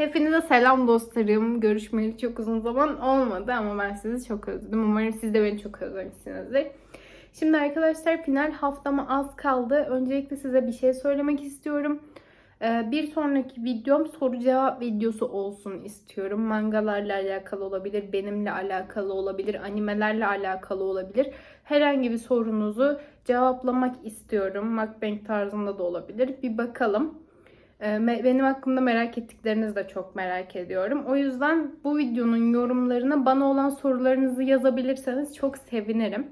Hepinize selam dostlarım. Görüşmeli çok uzun zaman olmadı ama ben sizi çok özledim. Umarım siz de beni çok özlemişsinizdir. Şimdi arkadaşlar final haftama az kaldı. Öncelikle size bir şey söylemek istiyorum. Ee, Bir sonraki videom soru cevap videosu olsun istiyorum. Mangalarla alakalı olabilir, benimle alakalı olabilir, animelerle alakalı olabilir. Herhangi bir sorunuzu cevaplamak istiyorum. Mukbang tarzında da olabilir. Bir bakalım. Ee, Benim hakkımda merak ettiklerinizi de çok merak ediyorum. O yüzden bu videonun yorumlarına bana olan sorularınızı yazabilirseniz çok sevinirim.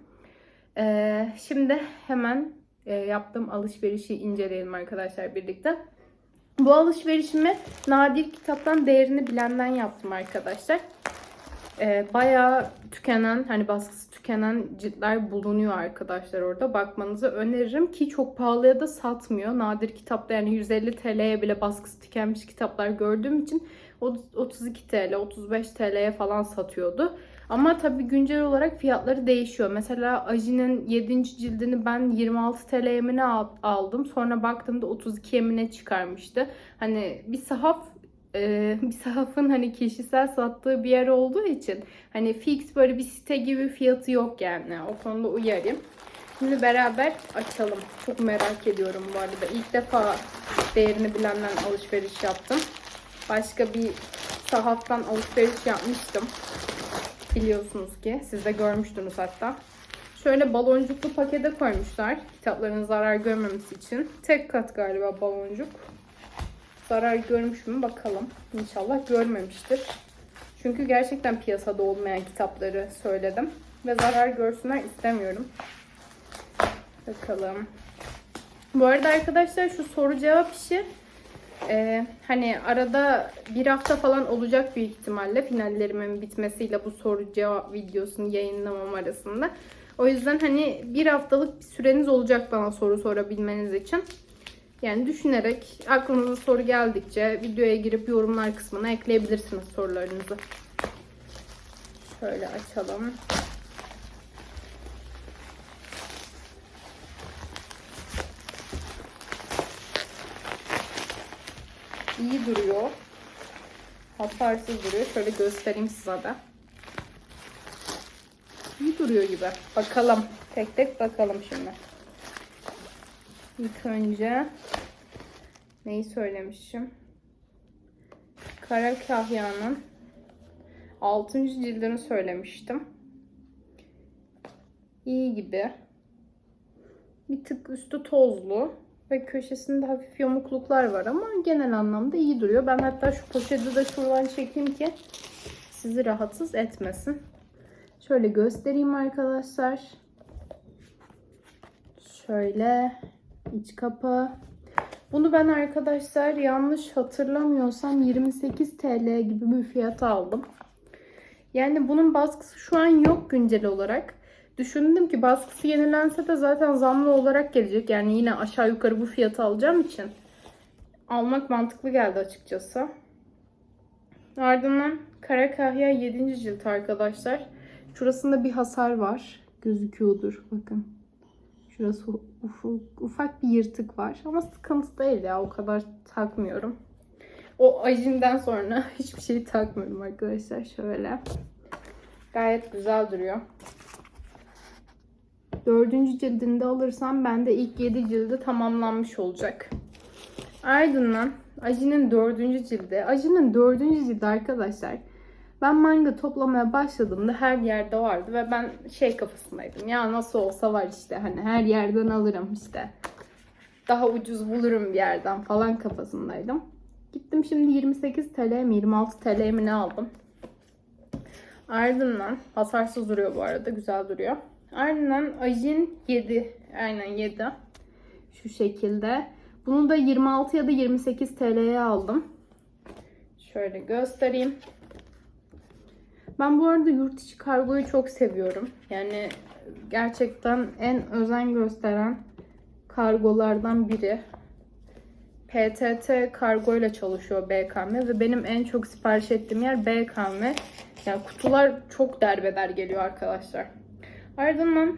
Ee, Şimdi hemen e, yaptığım alışverişi inceleyelim arkadaşlar birlikte. Bu alışverişimi nadir kitaptan değerini bilenden yaptım arkadaşlar. Ee, bayağı tükenen, hani baskısı tükenen ciltler bulunuyor arkadaşlar orada. Bakmanızı öneririm ki çok pahalıya da satmıyor. Nadir kitapta yani 150 TL'ye bile baskısı tükenmiş kitaplar gördüğüm için o 32 TL, 35 TL'ye falan satıyordu. Ama tabii güncel olarak fiyatları değişiyor. Mesela Aji'nin 7. cildini ben 26 TL'ye mi ne al- aldım. Sonra baktığımda 32 yemine çıkarmıştı. Hani bir sahaf e, bir sahafın hani kişisel sattığı bir yer olduğu için hani fix böyle bir site gibi fiyatı yok yani. O konuda uyarayım. Şimdi beraber açalım. Çok merak ediyorum bu arada. İlk defa değerini bilenden alışveriş yaptım. Başka bir sahaftan alışveriş yapmıştım. Biliyorsunuz ki. Siz de görmüştünüz hatta. Şöyle baloncuklu pakete koymuşlar. Kitapların zarar görmemesi için. Tek kat galiba baloncuk. Zarar görmüş mü bakalım. İnşallah görmemiştir. Çünkü gerçekten piyasada olmayan kitapları söyledim. Ve zarar görsünler istemiyorum. Bakalım. Bu arada arkadaşlar şu soru cevap işi e, hani arada bir hafta falan olacak büyük ihtimalle finallerimin bitmesiyle bu soru cevap videosunu yayınlamam arasında. O yüzden hani bir haftalık bir süreniz olacak bana soru sorabilmeniz için. Yani düşünerek aklınıza soru geldikçe videoya girip yorumlar kısmına ekleyebilirsiniz sorularınızı. Şöyle açalım. İyi duruyor. Hasarsız duruyor. Şöyle göstereyim size de. İyi duruyor gibi. Bakalım. Tek tek bakalım şimdi. İlk önce neyi söylemişim? Kara Kahya'nın 6. cildini söylemiştim. İyi gibi. Bir tık üstü tozlu ve köşesinde hafif yamukluklar var ama genel anlamda iyi duruyor. Ben hatta şu poşeti de şuradan çekeyim ki sizi rahatsız etmesin. Şöyle göstereyim arkadaşlar. Şöyle iç kapağı. Bunu ben arkadaşlar yanlış hatırlamıyorsam 28 TL gibi bir fiyata aldım. Yani bunun baskısı şu an yok güncel olarak. Düşündüm ki baskısı yenilense de zaten zamlı olarak gelecek. Yani yine aşağı yukarı bu fiyatı alacağım için almak mantıklı geldi açıkçası. Ardından Kara Kahya 7. cilt arkadaşlar. Şurasında bir hasar var. Gözüküyordur bakın. Şurası ufak, ufak bir yırtık var. Ama sıkıntı değil ya. O kadar takmıyorum. O ajinden sonra hiçbir şey takmıyorum arkadaşlar. Şöyle. Gayet güzel duruyor. Dördüncü cildinde alırsam bende ilk yedi cildi tamamlanmış olacak. Ardından Aji'nin dördüncü cildi. Aji'nin dördüncü cildi arkadaşlar. Ben manga toplamaya başladığımda her yerde vardı ve ben şey kafasındaydım. Ya nasıl olsa var işte hani her yerden alırım işte. Daha ucuz bulurum bir yerden falan kafasındaydım. Gittim şimdi 28 TL mi 26 TL mi ne aldım. Ardından hasarsız duruyor bu arada güzel duruyor. Ardından Ajin 7 aynen 7 şu şekilde. Bunu da 26 ya da 28 TL'ye aldım. Şöyle göstereyim. Ben bu arada yurt içi kargoyu çok seviyorum. Yani gerçekten en özen gösteren kargolardan biri. PTT kargo ile çalışıyor BKM ve benim en çok sipariş ettiğim yer BKM. Yani kutular çok derbeder geliyor arkadaşlar. Ardından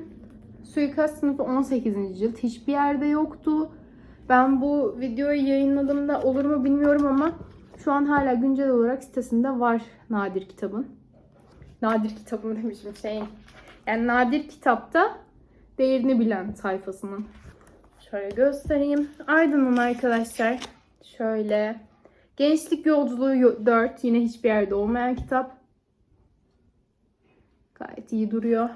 Suikast sınıfı 18. cilt hiçbir yerde yoktu. Ben bu videoyu yayınladığımda olur mu bilmiyorum ama Şu an hala güncel olarak sitesinde var Nadir kitabın. Nadir kitabın demişim şeyin. Yani Nadir kitapta değerini bilen sayfasının. Şöyle göstereyim. Ardından arkadaşlar şöyle Gençlik Yolculuğu 4 yine hiçbir yerde olmayan kitap. Gayet iyi duruyor.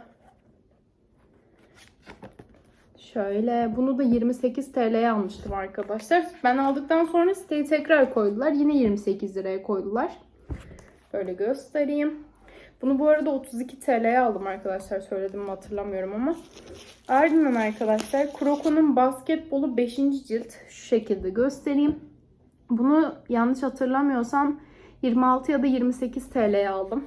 Şöyle bunu da 28 TL'ye almıştım arkadaşlar. Ben aldıktan sonra siteyi tekrar koydular. Yine 28 liraya koydular. Böyle göstereyim. Bunu bu arada 32 TL'ye aldım arkadaşlar. Söyledim mi hatırlamıyorum ama. Ardından arkadaşlar Kroko'nun basketbolu 5. cilt şu şekilde göstereyim. Bunu yanlış hatırlamıyorsam 26 ya da 28 TL'ye aldım.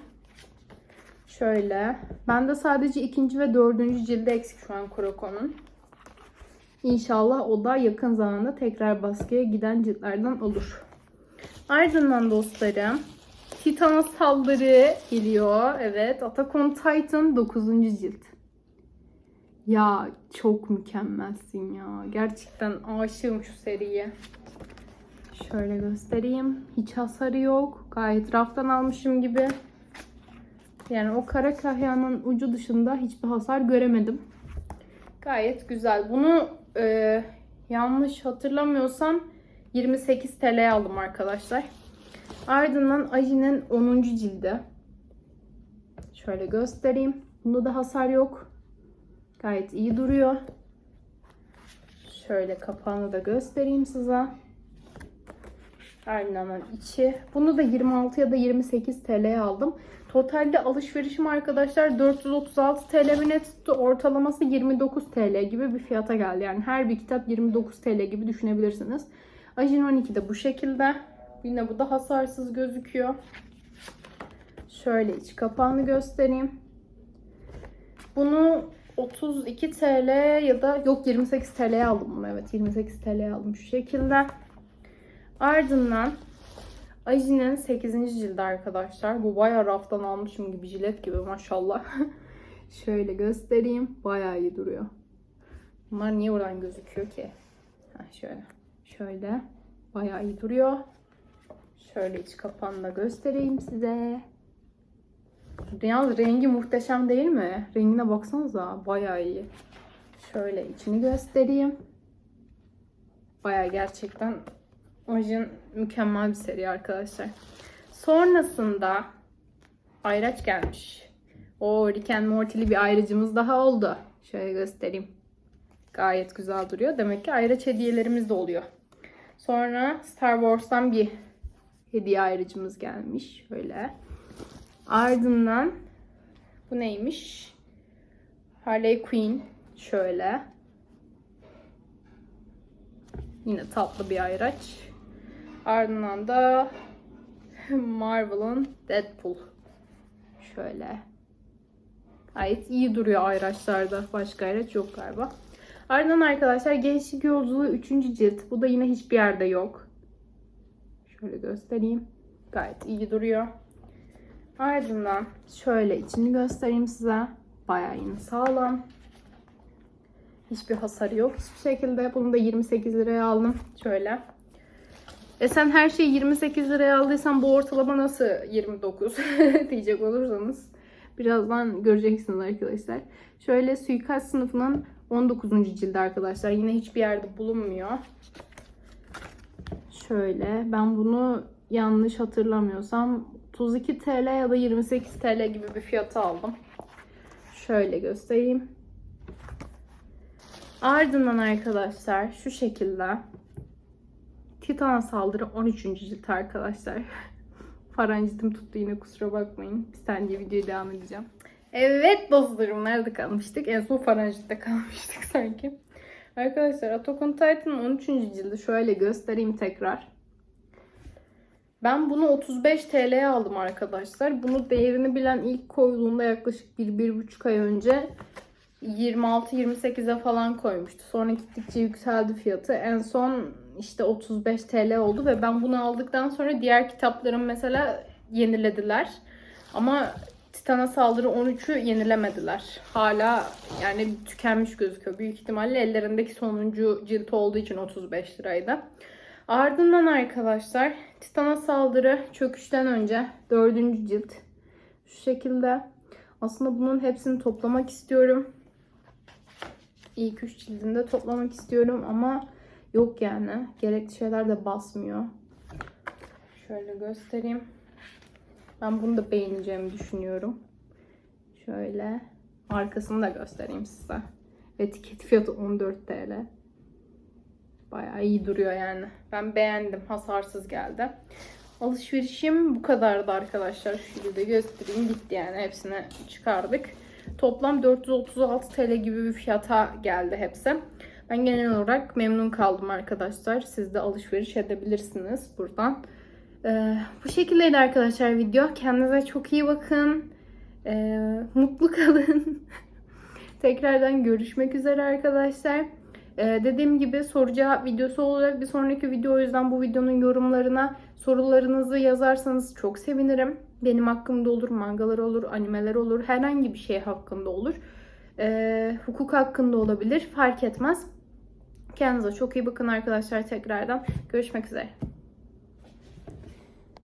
Şöyle. Bende sadece ikinci ve dördüncü cildi eksik şu an Kroko'nun. İnşallah o da yakın zamanda tekrar baskıya giden ciltlerden olur. Ardından dostlarım Titan saldırı geliyor. Evet. Attack on Titan 9. cilt. Ya çok mükemmelsin ya. Gerçekten aşığım şu seriye. Şöyle göstereyim. Hiç hasarı yok. Gayet raftan almışım gibi. Yani o kara kahyanın ucu dışında hiçbir hasar göremedim. Gayet güzel. Bunu e, yanlış hatırlamıyorsam 28 TL aldım arkadaşlar. Ardından Aji'nin 10. cildi. Şöyle göstereyim. Bunda da hasar yok. Gayet iyi duruyor. Şöyle kapağını da göstereyim size. Ardından içi. Bunu da 26 ya da 28 TL'ye aldım. Totalde alışverişim arkadaşlar 436 TL mi ne tuttu? Ortalaması 29 TL gibi bir fiyata geldi. Yani her bir kitap 29 TL gibi düşünebilirsiniz. Ajin 12 de bu şekilde. Yine bu da hasarsız gözüküyor. Şöyle iç kapağını göstereyim. Bunu 32 TL ya da yok 28 TL'ye aldım. Evet 28 TL'ye aldım şu şekilde. Ardından Aji'nin 8. cildi arkadaşlar. Bu bayağı raftan almışım gibi jilet gibi maşallah. Şöyle göstereyim. Bayağı iyi duruyor. Bunlar niye oradan gözüküyor ki? Şöyle. Şöyle. Bayağı iyi duruyor. Şöyle iç kapağını göstereyim size. Yalnız rengi muhteşem değil mi? Rengine baksanıza. Bayağı iyi. Şöyle içini göstereyim. Bayağı gerçekten Origin mükemmel bir seri arkadaşlar. Sonrasında ayraç gelmiş. O Rick and Morty'li bir ayrıcımız daha oldu. Şöyle göstereyim. Gayet güzel duruyor. Demek ki ayraç hediyelerimiz de oluyor. Sonra Star Wars'tan bir hediye ayrıcımız gelmiş. Şöyle. Ardından bu neymiş? Harley Quinn. Şöyle. Yine tatlı bir ayraç. Ardından da Marvel'ın Deadpool. Şöyle. Gayet iyi duruyor ayraçlarda. Başka ayraç yok galiba. Ardından arkadaşlar Gençlik Yolculuğu 3. cilt. Bu da yine hiçbir yerde yok. Şöyle göstereyim. Gayet iyi duruyor. Ardından şöyle içini göstereyim size. Bayağı yine sağlam. Hiçbir hasarı yok hiçbir şekilde. Bunu da 28 liraya aldım. Şöyle. E sen her şeyi 28 liraya aldıysan bu ortalama nasıl 29 diyecek olursanız birazdan göreceksiniz arkadaşlar. Şöyle suikast sınıfının 19. cildi arkadaşlar. Yine hiçbir yerde bulunmuyor. Şöyle ben bunu yanlış hatırlamıyorsam 32 TL ya da 28 TL gibi bir fiyata aldım. Şöyle göstereyim. Ardından arkadaşlar şu şekilde Titan saldırı 13. cilt arkadaşlar. Farancitim tuttu yine kusura bakmayın. Bir saniye videoya devam edeceğim. Evet dostlarım nerede kalmıştık? En son Farancit'te kalmıştık sanki. Arkadaşlar Attack on Titan'ın 13. cildi şöyle göstereyim tekrar. Ben bunu 35 TL'ye aldım arkadaşlar. Bunu değerini bilen ilk koyduğunda yaklaşık 1-1,5 ay önce 26-28'e falan koymuştu. Sonra gittikçe yükseldi fiyatı. En son işte 35 TL oldu ve ben bunu aldıktan sonra diğer kitaplarım mesela yenilediler. Ama Titan'a saldırı 13'ü yenilemediler. Hala yani tükenmiş gözüküyor. Büyük ihtimalle ellerindeki sonuncu cilt olduğu için 35 liraydı. Ardından arkadaşlar Titan'a saldırı çöküşten önce dördüncü cilt. Şu şekilde. Aslında bunun hepsini toplamak istiyorum. İlk üç cildinde toplamak istiyorum ama yok yani. Gerekli şeyler de basmıyor. Şöyle göstereyim. Ben bunu da beğeneceğimi düşünüyorum. Şöyle arkasını da göstereyim size. Etiket fiyatı 14 TL. Bayağı iyi duruyor yani. Ben beğendim. Hasarsız geldi. Alışverişim bu kadardı arkadaşlar. Şu şekilde göstereyim. Bitti yani. Hepsini çıkardık. Toplam 436 TL gibi bir fiyata geldi hepsi. Ben genel olarak memnun kaldım arkadaşlar. Siz de alışveriş edebilirsiniz buradan. Ee, bu şekildeydi arkadaşlar video. Kendinize çok iyi bakın. Ee, mutlu kalın. Tekrardan görüşmek üzere arkadaşlar. Ee, dediğim gibi soru cevap videosu olacak bir sonraki video. O yüzden bu videonun yorumlarına sorularınızı yazarsanız çok sevinirim. Benim hakkımda olur, mangalar olur, animeler olur, herhangi bir şey hakkında olur. Ee, hukuk hakkında olabilir, fark etmez. Kendinize çok iyi bakın arkadaşlar tekrardan. Görüşmek üzere.